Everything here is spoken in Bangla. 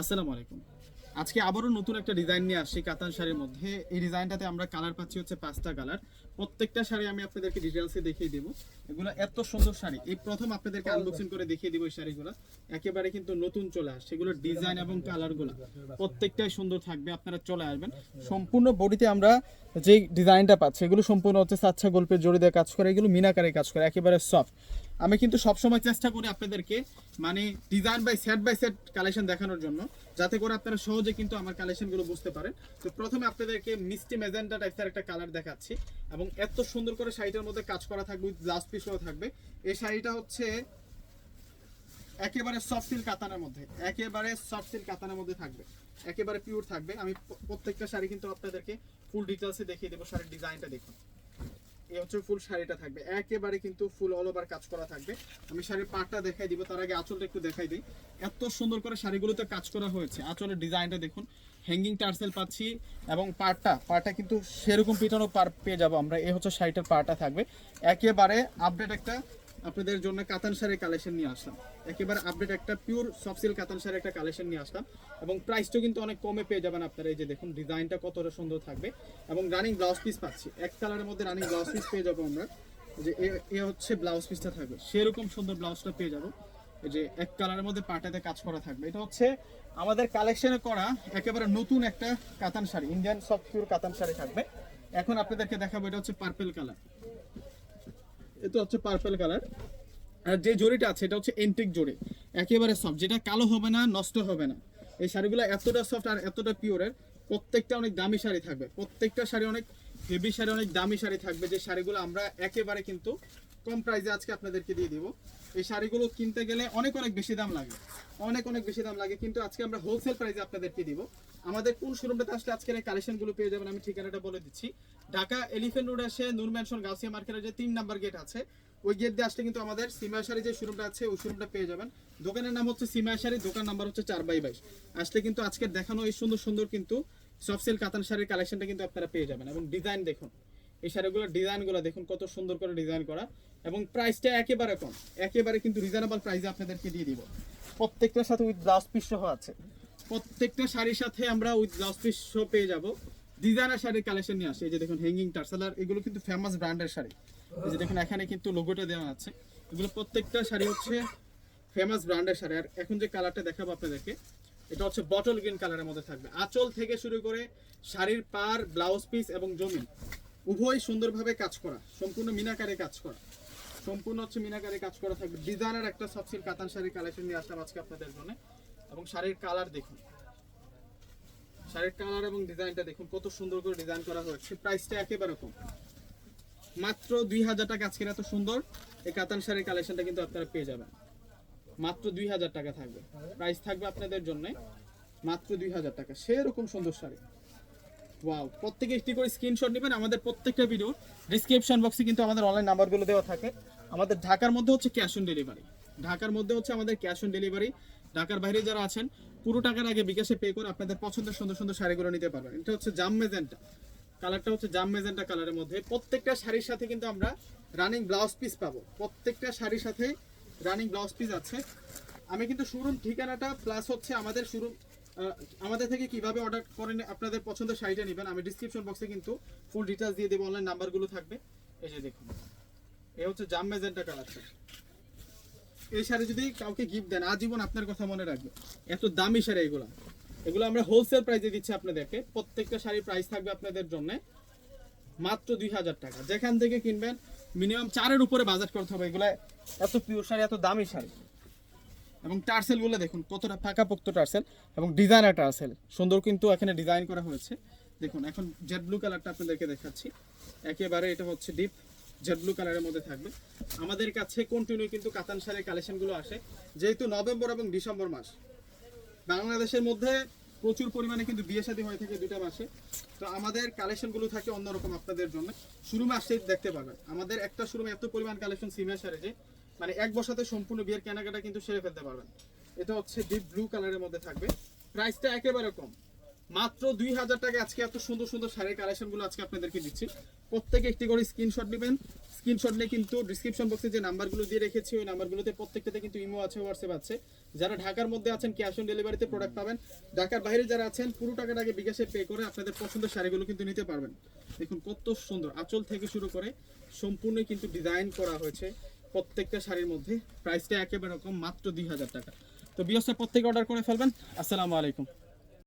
আসসালামু আলাইকুম। আজকে আবারও নতুন একটা ডিজাইন নিয়ে আসছি কাতান শাড়ির মধ্যে। এই ডিজাইনটাতে আমরা কালার পাচ্ছি হচ্ছে পাঁচটা কালার প্রত্যেকটা শাড়ি আমি আপনাদেরকে ডিটেলসে দেখিয়ে দেবো। এগুলো এত সুন্দর শাড়ি। এই প্রথম আপনাদেরকে আনবক্সিং করে দেখিয়ে দিব এই শাড়িগুলো। একেবারে কিন্তু নতুন চলে আসছে। এগুলো ডিজাইন এবং কালারগুলো প্রত্যেকটাই সুন্দর থাকবে। আপনারা চলে আসবেন। সম্পূর্ণ বডিতে আমরা যে ডিজাইনটা পাচ্ছি, এগুলো সম্পূর্ণ হচ্ছে সাচ্ছা গল্পের জড়ি দিয়ে কাজ করে, এগুলো মিনাকারে কাজ করে, একেবারে সফট আমি কিন্তু সবসময় চেষ্টা করি আপনাদেরকে মানে design by set by set collection দেখানোর জন্য, যাতে করে আপনারা সহজে কিন্তু আমার কালেকশনগুলো বুঝতে পারেন। তো প্রথমে আপনাদেরকে মিষ্টি মেজেন্টা টাইপের একটা কালার দেখাচ্ছি, এবং এত সুন্দর করে শাড়িটার মধ্যে কাজ করা থাকবে ব্লাউজ পিসও থাকবে। এই শাড়িটা হচ্ছে একেবারে সফট সিল্ক কাতানের মধ্যে, একেবারে সফট সিল্ক কাতানের মধ্যে থাকবে, একেবারে পিওর থাকবে। আমি প্রত্যেকটা শাড়ি কিন্তু আপনাদেরকে ফুল ডিটেলসে দেখিয়ে দেবো, শাড়ির ডিজাইনটা দেখুন। এই হচ্ছে ফুল শাড়িটা থাকবে। একেবারে কিন্তু ফুল অল ওভার কাজ করা থাকবে। আমি শাড়ির পাটটা দেখাই দিব, তার আগে আঁচলটা একটু দেখাই দিই। এত সুন্দর করে শাড়িগুলোতে কাজ করা হয়েছে। আঁচলের ডিজাইনটা দেখুন হ্যাঙ্গিং টার্সেল পাচ্ছি এবং পাটটা পাটটা কিন্তু সেরকম পিটানো পার পেয়ে যাব আমরা। এ হচ্ছে শাড়িটার পাটা থাকবে। একেবারে আপডেট একটা আপনাদের জন্য কাতান শাড়ির কালেকশন নিয়ে আসলাম। একেবারে আপডেট একটা পিওর সফট সিল্ক কাতান শাড়ির একটা কালেকশন নিয়ে আসলাম। এবং প্রাইসটাও কিন্তু অনেক কমে পেয়ে যাবেন আপনারা। এই যে দেখুন ডিজাইনটা কতটা সুন্দর থাকবে। এবং রানিং ব্লাউজ পিস পাচ্ছি। এক কালারের মধ্যে রানিং ব্লাউজ পিস পেয়ে যাব আমরা। যে এ- হচ্ছে ব্লাউজ পিসটা থাকবে। সেরকম সুন্দর ব্লাউজটা পেয়ে যাব। যে এক কালারের মধ্যে পাটাতে কাজ করা থাকবে। এটা হচ্ছে আমাদের কালেকশনে করা একেবারে নতুন একটা কাতান শাড়ি। ইন্ডিয়ান সফট পিওর কাতান শাড়ি থাকবে। এখন আপনাদেরকে দেখাবো এটা হচ্ছে পার্পেল কালার এটা হচ্ছে পার্পল কালার আর যে জড়িটা আছে, এটা হচ্ছে এন্টিক জড়ি। একেবারে সফট যেটা কালো হবে না, নষ্ট হবে না। এই শাড়িগুলো এতটা সফট আর এতটা পিওরের প্রত্যেকটা অনেক দামি শাড়ি থাকবে। প্রত্যেকটা শাড়ি অনেক হেভি শাড়ি, অনেক দামি শাড়ি থাকবে। যে শাড়িগুলো আমরা একেবারে কিন্তু কম প্রাইসে আজকে আপনাদেরকে দিয়ে দিব। এই শাড়িগুলো কিনতে গেলে অনেক অনেক বেশি দাম লাগে। অনেক অনেক বেশি দাম লাগে, কিন্তু আজকে আমরা হোলসেল প্রাইসে আপনাদেরকে দিব। আমাদের কোন শোরুমটাতে আসলে আজকের এই কালেকশনগুলো পেয়ে যাবেন আমি ঠিকানাটা বলে দিচ্ছি। ঢাকা এলিফেন্ট রোড আসে নূর ম্যানশন গাউসিয়া মার্কেটের যে তিন নাম্বার গেট আছে। ওই গেট দিয়ে আসলে কিন্তু আমাদের সিমাশারি যে শোরুমটা আছে, ওই শোরুমটা পেয়ে যাবেন। দোকানের নাম হচ্ছে সিমাশারি দোকান নাম্বার হচ্ছে চার বাই বাইশ। আসলে কিন্তু আজকে দেখানো এই সুন্দর সুন্দর কিন্তু সফট সিল্ক কাতান শাড়ির কালেকশনটা কিন্তু আপনারা পেয়ে যাবেন। এবং ডিজাইন দেখুন। এই শাড়িগুলোর ডিজাইনগুলো দেখুন কত সুন্দর করে ডিজাইন করা। এবং প্রাইসটা একেবারে কম একেবারে কিন্তু রিজনেবল প্রাইসে আপনাদেরকে দিয়ে দিব। প্রত্যেকটার সাথে উইথ ব্লাউজ পিস সহ আছে। প্রত্যেকটা শাড়ির সাথে আমরা উইথ ব্লাউজ পিস সহ পেয়ে যাব। ডিজাইনার শাড়ির কালেকশন নিয়ে আসে এই যে দেখুন হ্যাঙ্গিং টার্সালার এগুলো কিন্তু ফেমাস ব্র্যান্ডের শাড়ি। এই যে দেখুন এখানে কিন্তু লোগোটা দেওয়া আছে। এগুলো প্রত্যেকটা শাড়ি হচ্ছে ফেমাস ব্র্যান্ডের শাড়ি। আর এখন যে কালারটা দেখাবো আপনাদেরকে এটা হচ্ছে বটল গ্রিন কালারের মধ্যে থাকবে। আঁচল থেকে শুরু করে শাড়ির পার ব্লাউজ পিস এবং জমিন। উভয় সুন্দরভাবে কাজ করা, সম্পূর্ণ মিনাকারে কাজ করা। সম্পূর্ণ হচ্ছে মিনাকারে কাজ করা থাকবে। ডিজাইনের একটা সবসিল কাতান শাড়ির কালেকশন নিয়ে আসলাম আজকে আপনাদের জন্য। এবং শাড়ির কালার দেখুন। শাড়ির কালার এবং ডিজাইনটা দেখুন, কত সুন্দর করে ডিজাইন করা হয়েছে। প্রাইসটা একেবারে কম। মাত্র দুই হাজার টাকা আজকের এত সুন্দর। এই কাতান শাড়ির কালেকশনটা কিন্তু আপনারা পেয়ে যাবেন। মাত্র দুই হাজার টাকা থাকবে। প্রাইস থাকবে আপনাদের জন্য মাত্র দুই হাজার টাকা। সেরকম সুন্দর শাড়ি। ওয়াও প্রত্যেকে একটি করে স্ক্রিনশট নেবেন। আমাদের প্রত্যেকটা ভিডিও ডিসক্রিপশন বক্সে কিন্তু আমাদের অনলাইন নাম্বারগুলো দেওয়া থাকে। আমাদের ঢাকার মধ্যে হচ্ছে ক্যাশ অন ডেলিভারি ঢাকার মধ্যে হচ্ছে আমাদের ক্যাশ অন ডেলিভারি ঢাকার বাইরে যারা আছেন, পুরো টাকার আগে বিকাশে পে করে আপনাদের পছন্দের সুন্দর সুন্দর শাড়িগুলো নিতে পারবেন। এটা হচ্ছে জাম মেজেন্টা কালারটা হচ্ছে জাম মেজেন্টা কালারের মধ্যে। প্রত্যেকটা শাড়ির সাথে কিন্তু আমরা রানিং ব্লাউজ পিস পাবো। প্রত্যেকটা শাড়ির সাথে রানিং ব্লাউজ পিস আছে। আমি কিন্তু শোরুম ঠিকানাটা প্লাস হচ্ছে আমাদের শোরুম আমাদের থেকে কীভাবে অর্ডার করেন, আপনাদের পছন্দের শাড়িটা নেবেন, আমি ডিসক্রিপশন বক্সে কিন্তু ফুল ডিটেলস দিয়ে দেবো অনলাইন নাম্বারগুলো থাকবে। এই যে দেখুন এই হচ্ছে জাম মেজেন্টা কালারটা এই শাড়ি যদি কাউকে গিফট দেন, আজীবন আপনার কথা মনে রাখবে। এত দামি শাড়ি এগুলো। এগুলো আমরা হোলসেল প্রাইসে দিচ্ছি আপনাদেরকে। প্রত্যেকটা শাড়ির প্রাইস থাকবে আপনাদের জন্য মাত্র দুই হাজার টাকা। যেখান থেকে কিনবেন মিনিমাম চারের উপরে বাজেট করতে হবে। এগুলো এত পিওর শাড়ি, এত দামি শাড়ি। এবং টার্সেলগুলো দেখুন, কতটা পাকাপোক্ত টার্সেল এবং ডিজাইনার টার্সেল সুন্দর কিন্তু এখানে ডিজাইন করা হয়েছে। দেখুন, এখন জেড ব্লু কালারটা আপনাদেরকে দেখাচ্ছি। একেবারে এটা হচ্ছে ডিপ জেড ব্লু কালারের মধ্যে থাকবে। আমাদের কাছে কন্টিনিউ কিন্তু কাতান শাড়ির কালেকশনগুলো আসে, যেহেতু নভেম্বর এবং ডিসেম্বর মাস। বাংলাদেশের মধ্যে প্রচুর পরিমাণে কিন্তু বিয়ে শাদী হয়ে থাকে দুটা মাসে। তো আমাদের কালেকশনগুলো থাকে অন্যরকম আপনাদের জন্য। শুরুমে আসতেই দেখতে পাবেন। আমাদের একটা শুরু এত পরিমাণ কালেকশন সিমিয়ার সারে যে মানে এক বসাতে সম্পূর্ণ বিয়ের কেনাকাটা কিন্তু সেরে ফেলতে পারবেন। এটা হচ্ছে ডিপ ব্লু কালারের মধ্যে থাকবে। প্রাইসটা একেবারে কম। মাত্র দুই হাজার টাকা আজকে এত সুন্দর সুন্দর শাড়ির কালেকশনগুলো আজকে আপনাদেরকে দিচ্ছি। প্রত্যেকে একটি করে স্ক্রিনশট নেবেন। স্ক্রিনশট নিয়ে কিন্তু ডিসক্রিপশন বক্সে যে নাম্বারগুলো দিয়ে রেখেছি, ওই নাম্বারগুলোতে প্রত্যেকটাতে কিন্তু ইমো আছে হোয়াটসঅ্যাপ আছে। যারা ঢাকার মধ্যে আছেন ক্যাশ অন ডেলিভারিতে প্রোডাক্ট পাবেন। ঢাকার বাইরে যারা আছেন, পুরো টাকাটা আগে বিকাশে পে করে আপনাদের পছন্দের শাড়িগুলো কিন্তু নিতে পারবেন। দেখুন কত সুন্দর। আঁচল থেকে শুরু করে সম্পূর্ণ কিন্তু ডিজাইন করা হয়েছে। প্রত্যেকটা শাড়ির মধ্যে প্রাইসটা একেবারে রকম মাত্র দুই হাজার টাকা। তো বিয়সে প্রত্যেকে অর্ডার করে ফেলবেন। আসসালামু আলাইকুম।